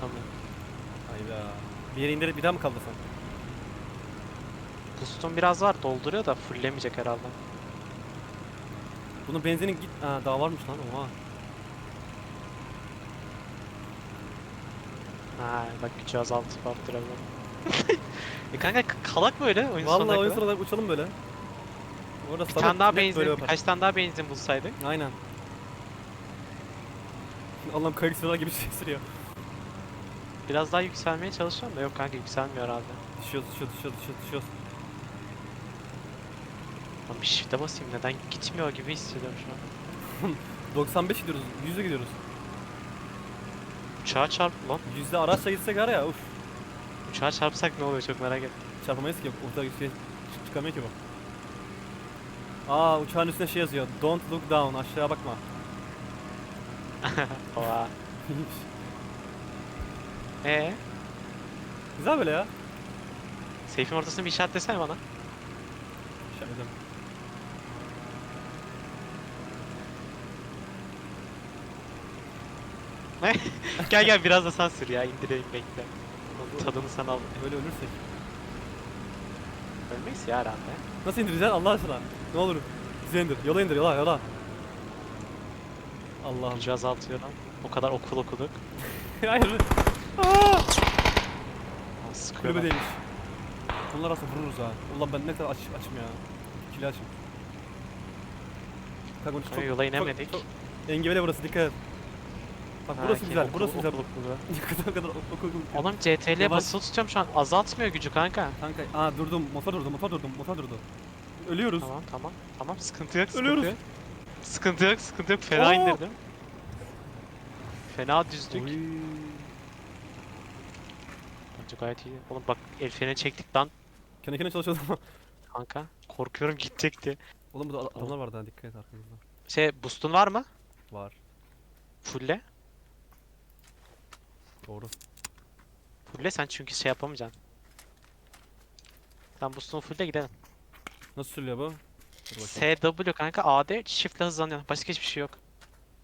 Tamam. Hayda. Bir yere indirip bir daha mı kaldırsam? Boost'un biraz var dolduruyor da fulllemeyecek herhalde. Bunun benzini git... Aa, daha varmış lan oha. Ha bak gücü azaltıp arttırabilirim. e kanka kalak böyle oyun Vallahi sonuna oyun kadar. sonunda uçalım böyle. Orada Bir tane daha net böyle benzin, yapar. birkaç tane daha benzin bulsaydık. Aynen. Allah'ım kayık sıralar gibi şey sürüyor. Biraz daha yükselmeye çalışıyorum da yok kanka yükselmiyor herhalde. Düşüyoruz, düşüyoruz, düşüyoruz, düşüyoruz, düşüyoruz. Lan bir shift'e basayım neden gitmiyor gibi hissediyorum şu an. 95 gidiyoruz, 100'e gidiyoruz. Uçağa çarp lan. Yüzde araçla gitsek var ya uf. Uçağa çarpsak ne oluyor çok merak ettim. Çarpamayız ki. Ortada şey çık- çıkamıyor ki bu. Aa uçağın üstünde şey yazıyor. Don't look down. Aşağıya bakma. Oha. Ee, Güzel böyle ya. seyfin ortasını bir işaretlesene bana. Şöyle. gel gel biraz da sen sür ya indireyim bekle. Tadını sen al. Böyle ölürsek. Ölmeyiz ya herhalde. Nasıl indireceksin Allah aşkına? Ne olur. Bizi indir. Yola indir. Yola yola. Allah'ım. Gücü azaltıyor lan. O kadar okul okuduk. Hayır. Aa! Sıkıyor Kulübe lan. değilmiş. Bunlar aslında vururuz ha. Ulan ben ne kadar aç, açım ya. İkili açım. Kanka Kanka yola inemedik. Çok, çok engebeli burası dikkat et. Bak Ha, burası ki- güzel, okul- burası güzel. okul okulu. Ne kadar kadar okul okul. Oğlum CTRL Yavaş. basılı tutuyorum şu an azaltmıyor gücü kanka. Kanka aa durdum, motor durdu, motor durdu, motor durdu. Ölüyoruz. Tamam tamam tamam sıkıntı yok sıkıntı Ölüyoruz. yok. Sıkıntı yok sıkıntı yok fena Oo. indirdim. Fena düzdük. Oy. Bence gayet iyi. Oğlum bak el freni çektik lan Kendi kendine çalışıyoruz ama. kanka. Korkuyorum gidecekti. Oğlum burada adamlar vardı ha dikkat et arkamızda. Şey boost'un var mı? Var. Fulle. Doğru. Fulle sen çünkü şey yapamayacaksın. Sen boost'unu fulle gidelim. Nasıl sürülüyor bu? Dur bakayım. SW kanka AD shift'le hızlanıyor. Başka hiçbir şey yok.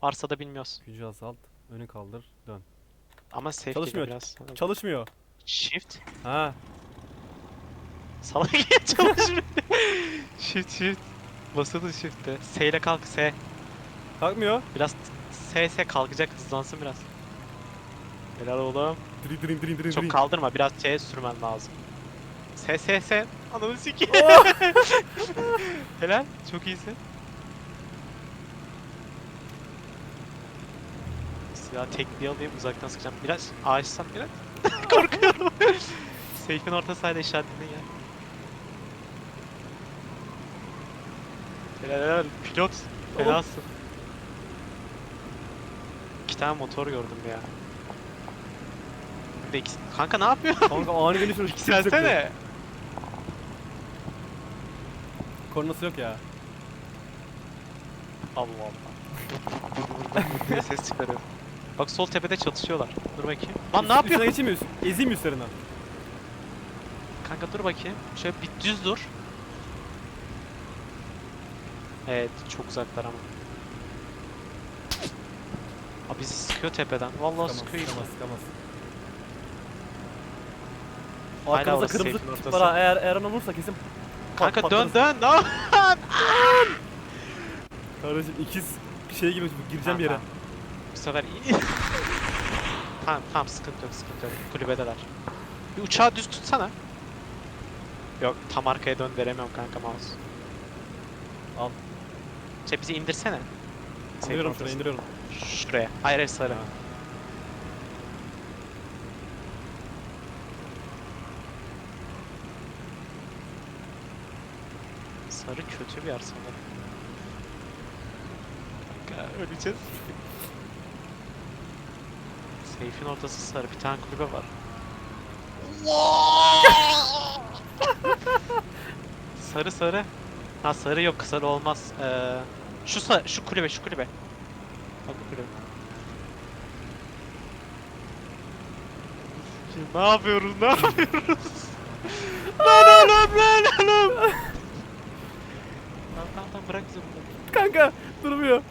Varsa da bilmiyoruz. Gücü azalt. Önü kaldır. Dön. Ama safe Çalışmıyor. biraz. Çalışmıyor. Shift. Ha. Salak ya çalışmıyor. shift shift. Basılı shift'te. S ile kalk S. Kalkmıyor. Biraz S S kalkacak hızlansın biraz. Helal oğlum. Drin drin drin drin Çok drin. kaldırma biraz S sürmen lazım. S S S. Ananı sikeyim. Oh! Helal. Çok iyisin. Silah tekliği alayım uzaktan sıkacağım. Biraz ağaçsam biraz. Korkuyorum. Seyfin orta sahada işaretledin ya. Helal helal. Pilot. Fenasın. İki tane motor gördüm ya. Bir de ikisi- Kanka ne yapıyor? Kanka ani dönüşüm. Yükselsene. Kornası yok ya. Allah Allah. diye ses çıkarıyor. Bak sol tepede çatışıyorlar. Dur bakayım. Lan ne Üst- yapıyor? Üstüne? Üst- Ezeyim mi üstlerinden? Kanka dur bakayım. Şöyle bir düz dur. Evet çok uzaklar ama. Abi bizi sıkıyor tepeden. Vallahi sıkıyor. sıkamaz, sıkamaz. Hala Arkamızda orası kırmızı safe'in tip ortası. var ha. Eğer, ona vursa kesin Kanka dön patlarız. dön. Ne Kardeşim ikiz şey gibi gireceğim bir yere. Sefer iyi. tamam tamam sıkıntı yok sıkıntı yok. Kulübedeler. Bir uçağı düz tutsana. Yok tam arkaya dön veremiyorum kanka mouse. Al. Şey bizi indirsene. İndiriyorum şuraya indiriyorum. Şuraya. Hayır hayır sarı. Sarı kötü bir yer sanırım. Kanka öleceğiz. Seyfin ortası sarı. Bir tane kulübe var. sarı sarı. Ha sarı yok sarı olmaz. Ee, şu sarı, şu kulübe şu kulübe. Bak bu kulübe. Ne yapıyoruz? Ne yapıyoruz? lan oğlum lan oğlum. Tamam tamam tamam bırak bizi burada. Kanka durmuyor.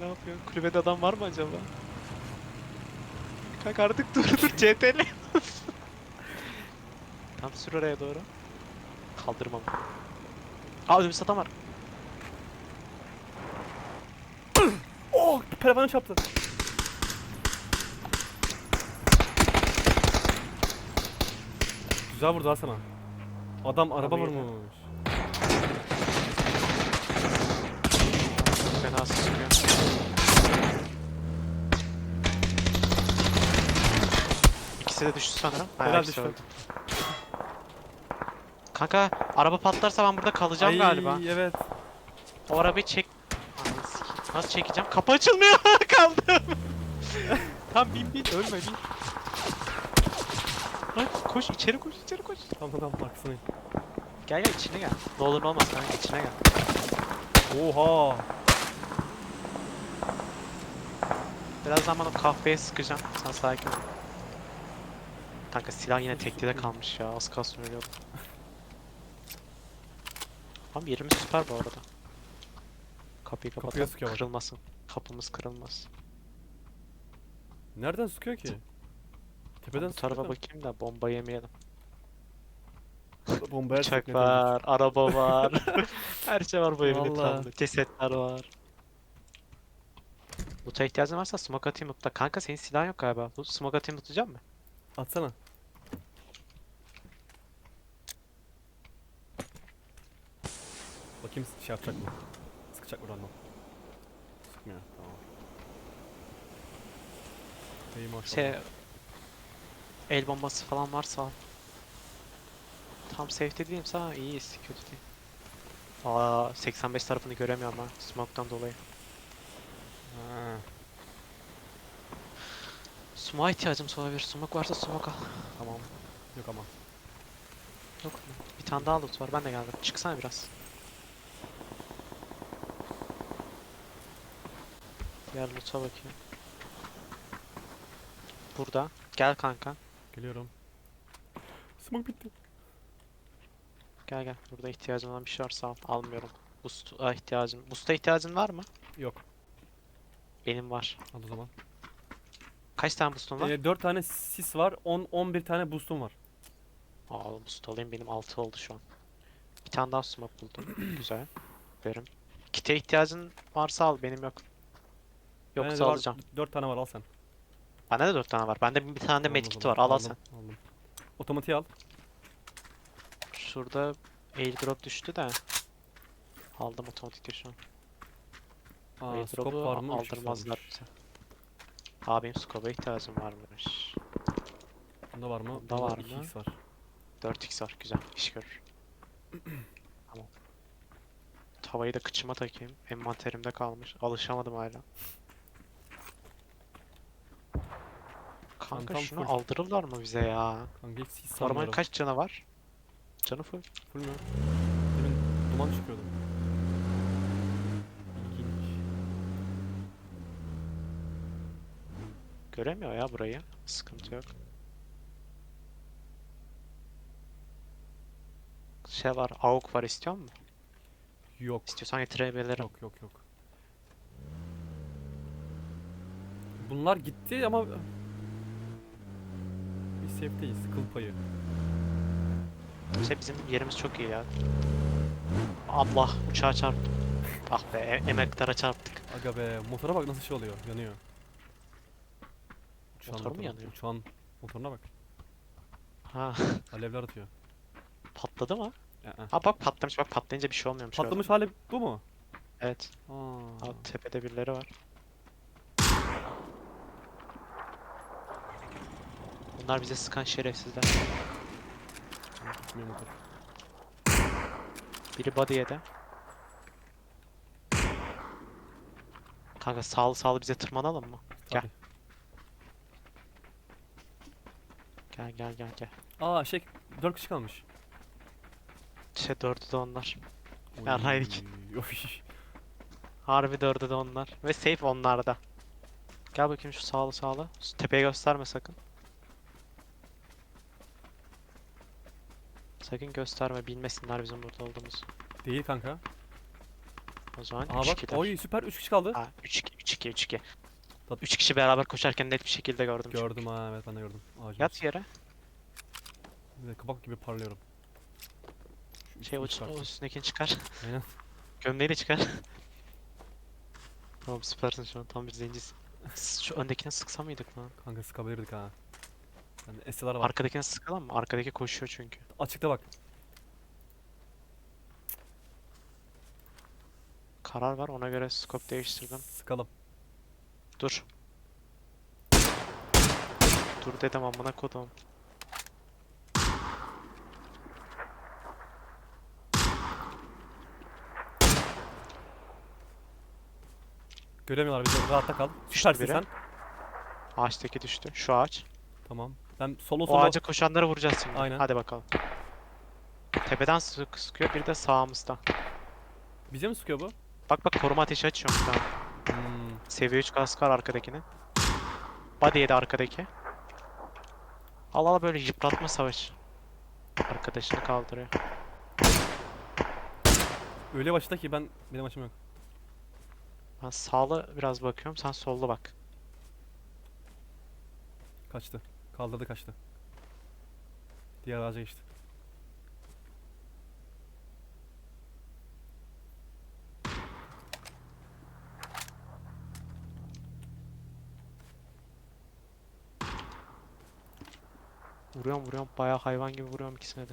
Ne yapıyor? Kulübede adam var mı acaba? Kanka artık dur dur CTRL. Tam sür oraya doğru. Kaldırmam. Aa önümüzde adam var. Oh! Pervane çarptı. Güzel vurdu ha sana. Adam araba Abi. vurmuş. İkisi de düştü sanırım. Ha, Helal düştü. öldü. Kanka araba patlarsa ben burada kalacağım Ay, galiba. evet. O arabayı çek... Ananı sikeyim. Nasıl çekeceğim? Kapı açılmıyor. Kaldım. Tam bin bin ölme bin. Hadi koş içeri koş içeri koş. Tamam tamam arkasındayım. Gel gel içine gel. Ne olur ne olmaz kanka içine gel. Oha! Birazdan bana kahveye sıkacağım. Sen sakin ol. Kanka silah yine teklide kalmış ya. Az kalsın ölüyordum. Abi yerimiz süper bu arada. Kapıyı Kapıya kapatalım sıkıyor bak. kırılmasın. Kapımız kırılmaz. Nereden sıkıyor ki? Tepeden Bu tarafa sıkıyor bakayım da bomba yemeyelim. bombaya Uçak sıkıyor, var, araba var. Her şey var bu evin Vallahi. etrafında. Cesetler var. Loot'a ihtiyacın varsa smoke atayım loot'ta. Kanka senin silahın yok galiba. Bu smoke atayım lootlayacak mı? Atsana. Bakayım şey yapacak mı? Sıkacak mı random? Sıkmıyor. Tamam. İyi maşallah. Şey... El bombası falan varsa al. Tam safety değilimse ha iyiyiz. Kötü değil. Aa 85 tarafını göremiyorum ben smoke'tan dolayı. Ha. Smoke'a ihtiyacımız olabilir. Smoke varsa smoke al. Tamam. Yok ama. Yok? Bir tane daha loot var. Ben de geldim. Çıksana biraz. Diğer loot'a bakayım. Burada. Gel kanka. Geliyorum. Smoke bitti. Gel gel. Burada ihtiyacın olan bir şey varsa al. Almıyorum. Boost'a ihtiyacım. Boost'a ihtiyacın var mı? Yok. Benim var. Al o zaman. Kaç tane boost'un var? Ee, 4 tane sis var. 10 11 tane boost'um var. Aa boost alayım. Benim 6 oldu şu an. Bir tane daha smoke buldum. Güzel. Verim. Kit'e ihtiyacın varsa al. Benim yok. Yoksa alacağım. 4 tane var al sen. Bende de 4 tane var. Bende bir tane de Tamam o medkit zaman, var. Al al aldım, sen. Aldım. Otomatiği al. Şurada airdrop düştü de. Aldım otomatikte şu an. Aa, scope Airdrop'u var mı? Üç aldırmazlar bize. Abim scope'a ihtiyacım varmış. Bunda var mı? Bunda var mı? 2x var. 4x var. Güzel. iş görür. tamam. Tavayı da kıçıma takayım. Envanterimde kalmış. Alışamadım hala. Kanka Çantam şunu full. aldırırlar mı bize ya? Kanka hiç Normal sanmıyorum. kaç canı var? Canı full. Full mü? Demin duman çıkıyordu. Göremiyor ya burayı. Sıkıntı yok. Şey var, AUK var istiyor musun? Yok. İstiyorsan getirebilirim. Yok yok yok. Bunlar gitti ama biz safe'deyiz. Kıl payı. Şey bizim yerimiz çok iyi ya. Allah uçağa çarptım. Ah be e- emeklere çarptık. Aga be motora bak nasıl şey oluyor. Yanıyor. Uçağın Motor mu motoru. yanıyor? Uçağın motoruna bak. Ha Alevler atıyor. patladı mı? Aa. Ha bak patlamış bak patlayınca bir şey olmuyormuş. gördün Patlamış hali bu mu? Evet. Aa. Aa, tepede birileri var. Bunlar bize sıkan şerefsizler. Gitmiyor motor. Biri body yedi. Kanka sağlı sağlı bize tırmanalım mı? Gel. Tabii. Gel gel gel. Aa şey 4 kişi kalmış. İşte dördü de onlar. Yarraydık. oy. Harbi dördü de onlar. Ve safe onlarda. Gel bakayım şu sağlı sağlı. Şu tepeye gösterme sakın. Sakın gösterme bilmesinler bizim burada olduğumuzu. Değil kanka. O zaman Aa 3 bak 2'ler. oy süper 3 kişi kaldı. Ha 3 2 3 2 3 2. Üç kişi beraber koşarken net bir şekilde gördüm. çünkü. Gördüm ha evet ben de gördüm. Ağacın Yat yere. Bir de kabak gibi parlıyorum. Şu Şey o, üstünü o üstündekini çıkar. Aynen. Gömleği de çıkar. tamam süpersin şu an tam bir zencisin. Şu öndekine sıksa mıydık lan? Kanka sıkabilirdik ha. Yani SLR var. Arkadakine sıkalım mı? Arkadaki koşuyor çünkü. Açıkta bak. Karar var ona göre scope değiştirdim. Sıkalım. Dur. Dur dedim amına kodum. Göremiyorlar bizi. Rahatta kal. Süpersin biri. sen. Ağaçtaki düştü. Şu ağaç. Tamam. Ben solo O solo. ağaca koşanları vuracağız şimdi. Aynen. Hadi bakalım. Tepeden sık sıkıyor, bir de sağımızda. Bize mi sıkıyor bu? Bak bak koruma ateşi açıyorum şu an. Hmm. Seviye 3 kask var arkadakinin. Body'ye de arkadaki. Al al böyle yıpratma savaşı. Arkadaşını kaldırıyor. Öyle başta ki ben benim açım yok. Ben sağlı biraz bakıyorum, sen sollu bak. Kaçtı. Kaldırdı kaçtı. Diğer ağaca geçti. Vuruyorum vuruyorum, bayağı hayvan gibi vuruyorum ikisine de.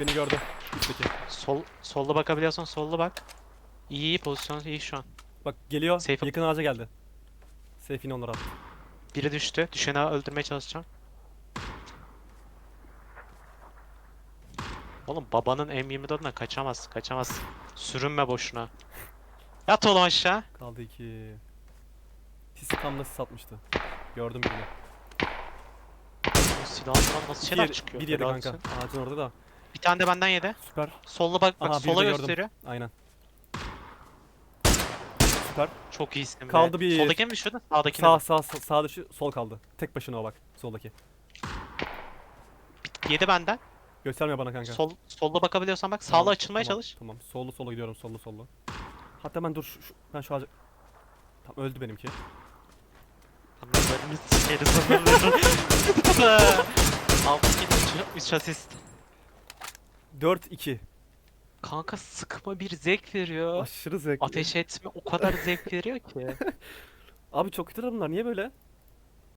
Beni gördü. Üstteki. Sol, sollu bakabiliyorsan sollu bak. İyi iyi pozisyon iyi şu an. Bak geliyor. Safe- Yakın ağaca geldi. Safe yine onları attı. Biri düştü. Düşeni öldürmeye çalışacağım. Oğlum babanın M24'ünden kaçamaz, kaçamaz. Sürünme boşuna. Yat oğlum aşağı. Kaldı iki. Sis tam nasıl satmıştı. Gördüm birini. O silahından nasıl Bir şeyler yedi- çıkıyor? Bir yedi kanka. Ağacın orada da. Bir tane de benden yedi. Süper. Sollu bak, bak Aha, sola de gördüm. gösteriyor. Aynen. Süper. Çok iyisin be. Kaldı bir. Soldaki mi düşürdün? Sağdaki Sağ mi? sağ sağ, sağ dışı sol kaldı. Tek başına o bak. Soldaki. Yedi benden. Göstermiyor bana kanka. Sol, solda bakabiliyorsan bak. Tamam, Sağlı açılmaya tamam, çalış. Tamam. Sollu sollu gidiyorum. Sollu sollu. Hatta ben dur şu, şu- ben şu ağaca... Tamam öldü benimki. Anlamlarını sikeri sanırım. Alttaki 3 asist. 4-2. Kanka sıkma bir zevk veriyor. Aşırı zevkli. Ateş etme o kadar zevk veriyor ki. Abi çok kötüler bunlar. Niye böyle?